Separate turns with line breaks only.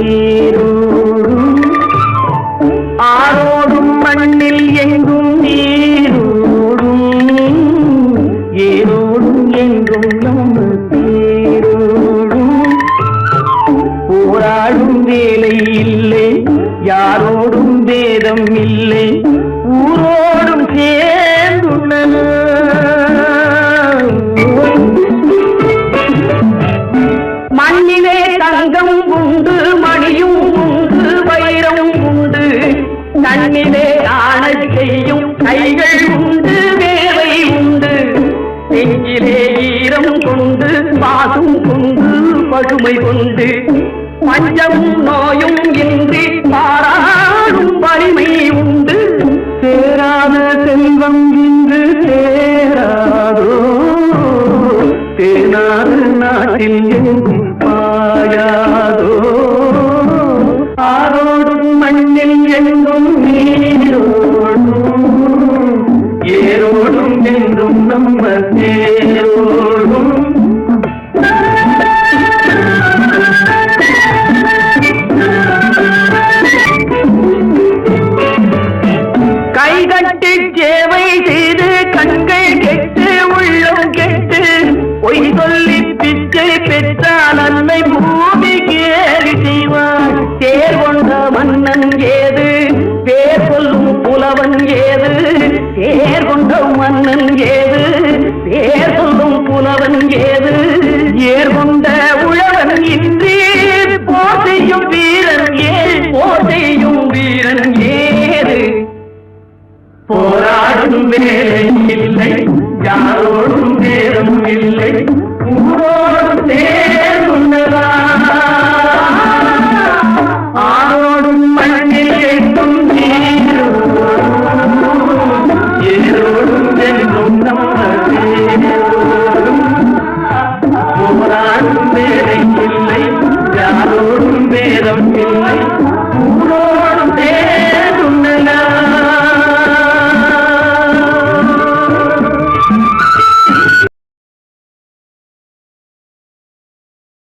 நீரோடும் ஆரோடும் மண்ணில் எங்கும் நீரோடும் ஏரோடும் எங்கும் நம்ம பேரோடும் போராடும் வேலை இல்லை யாரோடும் வேதம் இல்லை
பசுமை கொண்டு பஞ்சமும் நோயும் இன்றி மாறாடும் வலிமை உண்டு.
சேராத செல்வம் இன்று சேராதோ? தேனாறு நாட்டில் எங்கும் பாயாதோ? ஆரோடும் மண்ணில் எங்கும் நீரோடும் ஏரோடும் என்றும் நம்ம சேரோ
கட்டு சேவை செய்து
கண்கள் கெட்டு உள்ளம் கெட்டு. பொய் சொல்லி பிச்சை பெற்றால் அன்னை பூமி கேலி செய்வாள்
தேர் கொண்ட மன்னன் ஏது
யாரும் வேலையும் இல்லை. யாரோடும் நேரமும் இல்லை. ஊரோடு